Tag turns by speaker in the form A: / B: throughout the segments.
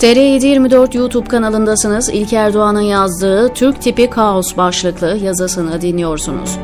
A: TR724 YouTube kanalındasınız. İlker Doğan'ın yazdığı Türk tipi kaos başlıklı yazısını dinliyorsunuz.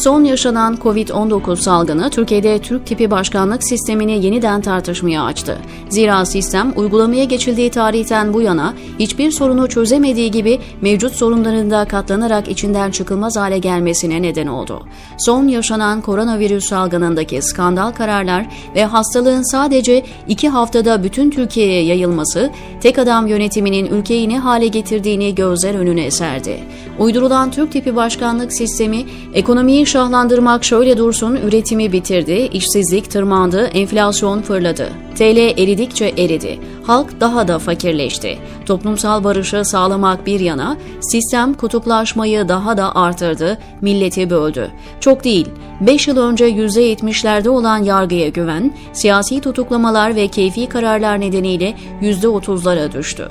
A: Son yaşanan Covid-19 salgını Türkiye'de Türk tipi başkanlık sistemini yeniden tartışmaya açtı. Zira sistem uygulamaya geçildiği tarihten bu yana hiçbir sorunu çözemediği gibi mevcut sorunlarında katlanarak içinden çıkılmaz hale gelmesine neden oldu. Son yaşanan koronavirüs salgınındaki skandal kararlar ve hastalığın sadece iki haftada bütün Türkiye'ye yayılması, tek adam yönetiminin ülkeyi ne hale getirdiğini gözler önüne serdi. Uydurulan Türk tipi başkanlık sistemi ekonomiyi şahlandırmak şöyle dursun üretimi bitirdi, işsizlik tırmandı, enflasyon fırladı. TL eridikçe eridi. Halk daha da fakirleşti. Toplumsal barışı sağlamak bir yana, sistem kutuplaşmayı daha da artırdı, milleti böldü. Çok değil, 5 yıl önce %70'lerde olan yargıya güven, siyasi tutuklamalar ve keyfi kararlar nedeniyle %30'lara düştü.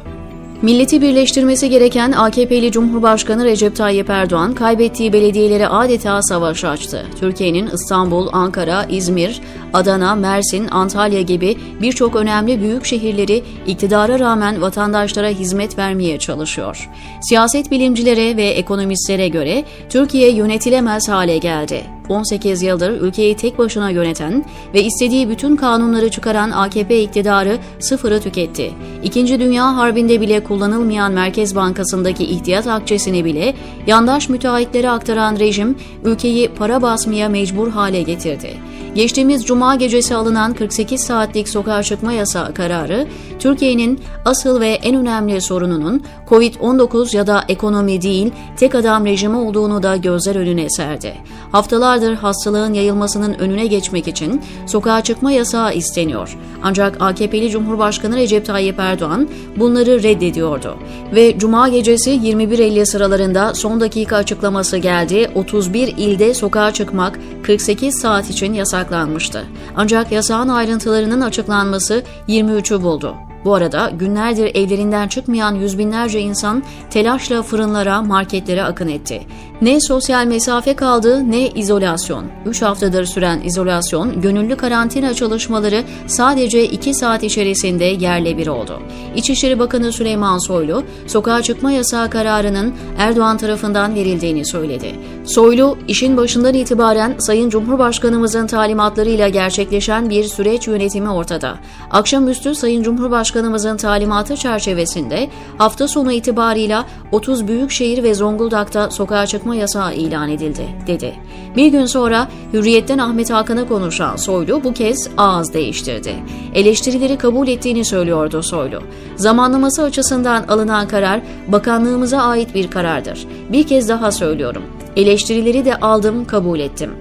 A: Milleti birleştirmesi gereken AKP'li Cumhurbaşkanı Recep Tayyip Erdoğan kaybettiği belediyelere adeta savaş açtı. Türkiye'nin İstanbul, Ankara, İzmir, Adana, Mersin, Antalya gibi birçok önemli büyük şehirleri iktidara rağmen vatandaşlara hizmet vermeye çalışıyor. Siyaset bilimcilere ve ekonomistlere göre Türkiye yönetilemez hale geldi. 18 yıldır ülkeyi tek başına yöneten ve istediği bütün kanunları çıkaran AKP iktidarı sıfırı tüketti. İkinci Dünya Harbi'nde bile kullanılmayan Merkez Bankası'ndaki ihtiyat akçesini bile yandaş müteahhitlere aktaran rejim ülkeyi para basmaya mecbur hale getirdi. Geçtiğimiz cuma gecesi alınan 48 saatlik sokağa çıkma yasağı kararı, Türkiye'nin asıl ve en önemli sorununun Covid-19 ya da ekonomi değil, tek adam rejimi olduğunu da gözler önüne serdi. Haftalardır hastalığın yayılmasının önüne geçmek için sokağa çıkma yasağı isteniyor. Ancak AKP'li Cumhurbaşkanı Recep Tayyip Erdoğan bunları reddediyordu. Ve cuma gecesi 21.50 sıralarında son dakika açıklaması geldi. 31 ilde sokağa çıkmak 48 saat için yasaklanmıştı. Ancak yasağın ayrıntılarının açıklanması 23'ü buldu. Bu arada günlerdir evlerinden çıkmayan yüz binlerce insan telaşla fırınlara, marketlere akın etti. Ne sosyal mesafe kaldı ne izolasyon. 3 haftadır süren izolasyon, gönüllü karantina çalışmaları sadece 2 saat içerisinde yerle bir oldu. İçişleri Bakanı Süleyman Soylu, sokağa çıkma yasağı kararının Erdoğan tarafından verildiğini söyledi. Soylu, işin başından itibaren Sayın Cumhurbaşkanımızın talimatlarıyla gerçekleşen bir süreç yönetimi ortada. Akşamüstü Sayın Cumhurbaşkanımızın talimatı çerçevesinde hafta sonu itibarıyla 30 büyükşehir ve Zonguldak'ta sokağa çıkma yasağı ilan edildi, dedi. Bir gün sonra Hürriyet'ten Ahmet Hakan'a konuşan Soylu bu kez ağız değiştirdi. Eleştirileri kabul ettiğini söylüyordu Soylu. Zamanlaması açısından alınan karar bakanlığımıza ait bir karardır. Bir kez daha söylüyorum. Eleştirileri de aldım, kabul ettim.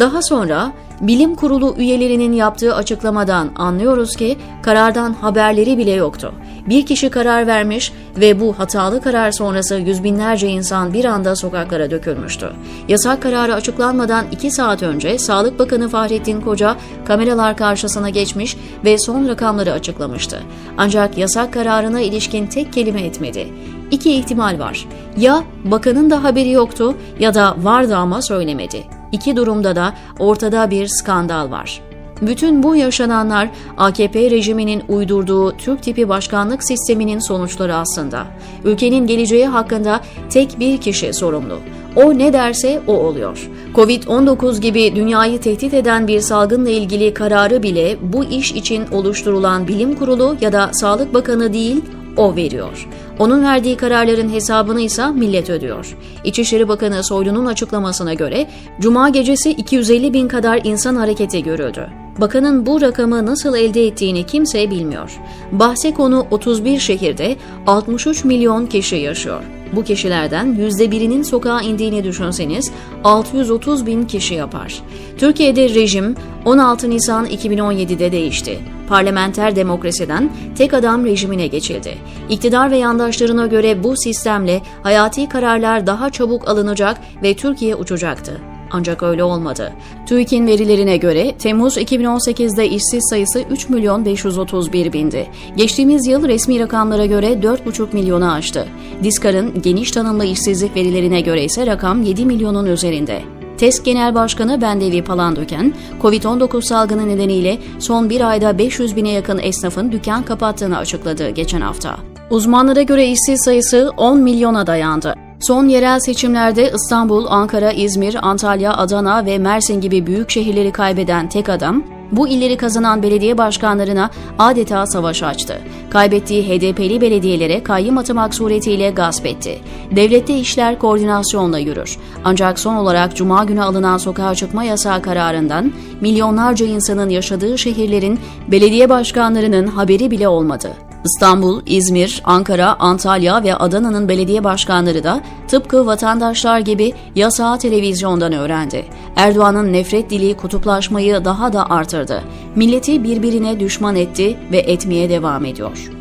A: Daha sonra bilim kurulu üyelerinin yaptığı açıklamadan anlıyoruz ki karardan haberleri bile yoktu. Bir kişi karar vermiş ve bu hatalı karar sonrası yüz binlerce insan bir anda sokaklara dökülmüştü. Yasak kararı açıklanmadan iki saat önce Sağlık Bakanı Fahrettin Koca kameralar karşısına geçmiş ve son rakamları açıklamıştı. Ancak yasak kararına ilişkin tek kelime etmedi. İki ihtimal var. Ya bakanın da haberi yoktu ya da vardı ama söylemedi. İki durumda da ortada bir skandal var. Bütün bu yaşananlar AKP rejiminin uydurduğu Türk tipi başkanlık sisteminin sonuçları aslında. Ülkenin geleceği hakkında tek bir kişi sorumlu. O ne derse o oluyor. Covid-19 gibi dünyayı tehdit eden bir salgınla ilgili kararı bile bu iş için oluşturulan bilim kurulu ya da Sağlık Bakanı değil, o veriyor. Onun verdiği kararların hesabını ise millet ödüyor. İçişleri Bakanı Soylu'nun açıklamasına göre Cuma gecesi 250 bin kadar insan harekete görüldü. Bakanın bu rakamı nasıl elde ettiğini kimse bilmiyor. Bahse konu 31 şehirde 63 milyon kişi yaşıyor. Bu kişilerden %1'inin sokağa indiğini düşünseniz 630 bin kişi yapar. Türkiye'de rejim 16 Nisan 2017'de değişti. Parlamenter demokrasiden tek adam rejimine geçildi. İktidar ve yandaşlarına göre bu sistemle hayati kararlar daha çabuk alınacak ve Türkiye uçacaktı. Ancak öyle olmadı. TÜİK'in verilerine göre Temmuz 2018'de işsiz sayısı 3 milyon 531 bindi. Geçtiğimiz yıl resmi rakamlara göre 4,5 milyonu aştı. Diskar'ın geniş tanımlı işsizlik verilerine göre ise rakam 7 milyonun üzerinde. TESK Genel Başkanı Bendevi Palandöken, Covid-19 salgını nedeniyle son bir ayda 500 bine yakın esnafın dükkan kapattığını açıkladı geçen hafta. Uzmanlara göre işsiz sayısı 10 milyona dayandı. Son yerel seçimlerde İstanbul, Ankara, İzmir, Antalya, Adana ve Mersin gibi büyük şehirleri kaybeden tek adam, bu illeri kazanan belediye başkanlarına adeta savaş açtı. Kaybettiği HDP'li belediyelere kayyım atamak suretiyle gasp etti. Devlette işler koordinasyonla yürür. Ancak son olarak Cuma günü alınan sokağa çıkma yasağı kararından milyonlarca insanın yaşadığı şehirlerin belediye başkanlarının haberi bile olmadı. İstanbul, İzmir, Ankara, Antalya ve Adana'nın belediye başkanları da tıpkı vatandaşlar gibi yasağı televizyondan öğrendi. Erdoğan'ın nefret dili kutuplaşmayı daha da artırdı. Milleti birbirine düşman etti ve etmeye devam ediyor.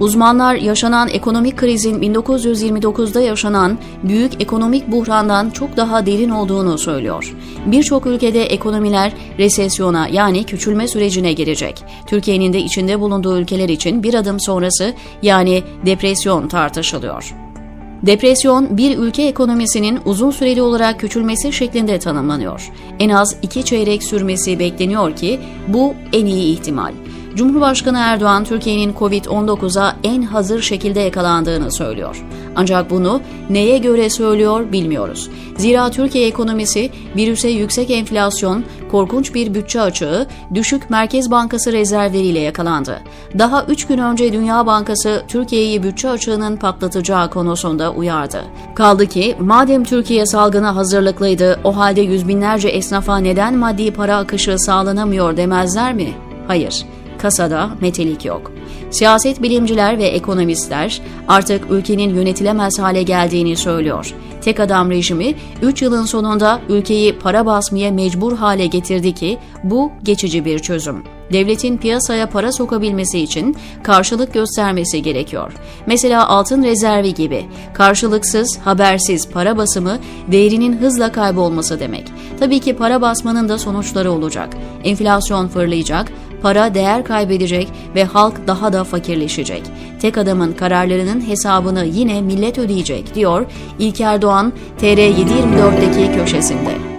A: Uzmanlar yaşanan ekonomik krizin 1929'da yaşanan büyük ekonomik buhrandan çok daha derin olduğunu söylüyor. Birçok ülkede ekonomiler resesyona yani küçülme sürecine girecek. Türkiye'nin de içinde bulunduğu ülkeler için bir adım sonrası yani depresyon tartışılıyor. Depresyon bir ülke ekonomisinin uzun süreli olarak küçülmesi şeklinde tanımlanıyor. En az iki çeyrek sürmesi bekleniyor ki bu en iyi ihtimal. Cumhurbaşkanı Erdoğan Türkiye'nin Covid-19'a en hazır şekilde yakalandığını söylüyor. Ancak bunu neye göre söylüyor bilmiyoruz. Zira Türkiye ekonomisi virüse yüksek enflasyon, korkunç bir bütçe açığı, düşük Merkez Bankası rezervleriyle yakalandı. Daha 3 gün önce Dünya Bankası Türkiye'yi bütçe açığının patlatacağı konusunda uyardı. Kaldı ki madem Türkiye salgına hazırlıklıydı o halde yüz binlerce esnafa neden maddi para akışı sağlanamıyor demezler mi? Hayır kasada metelik yok. Siyaset bilimciler ve ekonomistler artık ülkenin yönetilemez hale geldiğini söylüyor. Tek adam rejimi 3 yılın sonunda ülkeyi para basmaya mecbur hale getirdi ki bu geçici bir çözüm. Devletin piyasaya para sokabilmesi için karşılık göstermesi gerekiyor. Mesela altın rezervi gibi. Karşılıksız, habersiz para basımı değerinin hızla kaybolması demek. Tabii ki para basmanın da sonuçları olacak. Enflasyon fırlayacak, para değer kaybedecek ve halk daha da fakirleşecek. Tek adamın kararlarının hesabını yine millet ödeyecek diyor İlker Doğan TR724'deki köşesinde.